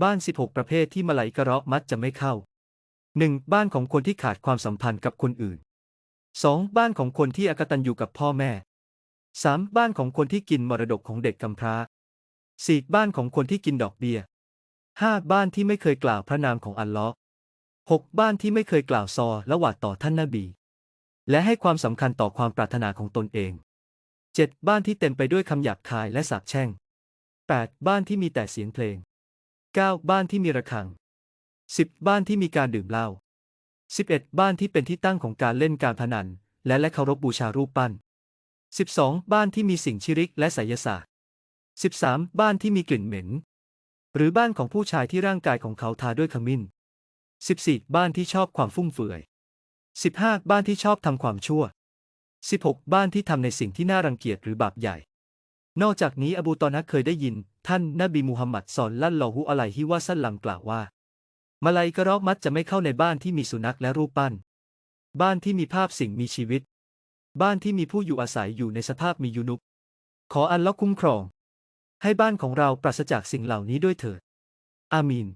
บ้าน 16 ประเภทที่มาไหลกระเราะมัดจะไม่เข้า 1. บ้านของคนที่ขาดความสัมพันธ์กับคนอื่น 2. บ้านของคนที่อกตัญญูกับพ่อแม่ 3. บ้านของคนที่กินมรดกของเด็กกำพร้า 4. บ้านของคนที่กินดอกเบี้ย 5. บ้านที่ไม่เคยกล่าวพระนามของอัลลอฮ์ 6. บ้านที่ไม่เคยกล่าวซอละหวาดต่อท่านนบี และให้ความสำคัญต่อความปรารถนาของตนเอง 7. บ้านที่เต็มไปด้วยคำหยาบคายและสาปแช่ง 8. บ้านที่มีแต่เสียงเพลง 9. บ้านที่มีระฆัง 10. บ้านที่มีการดื่มเหล้า 11. บ้านที่เป็นที่ตั้งของการเล่นการพนัน และและเคารพบูชารูปปั้น 12. บ้านที่มีสิ่งชิริกและไสยศาสตร์ 13. บ้านที่มีกลิ่นเหม็น หรือบ้านของผู้ชายที่ร่างกายของเขาทาด้วยขมิ้น 14. บ้านที่ชอบความฟุ่มเฟือย 15. บ้านที่ชอบทำความชั่ว 16. บ้านที่ทำในสิ่งที่น่ารังเกียจหรือบาปใหญ่ นอกจากนี้อบูตอนะเคยได้ยิน ท่านนบีมูฮัมมัดสอนลั่นลอฮุอะไลฮิวะซัลลัมกล่าวว่ามาลายกระรอกมัดจะไม่เข้าในบ้านที่มีสุนัขและรูปปั้น บ้านที่มีภาพสิ่งมีชีวิต บ้านที่มีผู้อยู่อาศัยอยู่ในสภาพมียูนุปขออัลเลอคุ้มครอง ให้บ้านของเราปราศจากสิ่งเหล่านี้ด้วยเถิด อามีน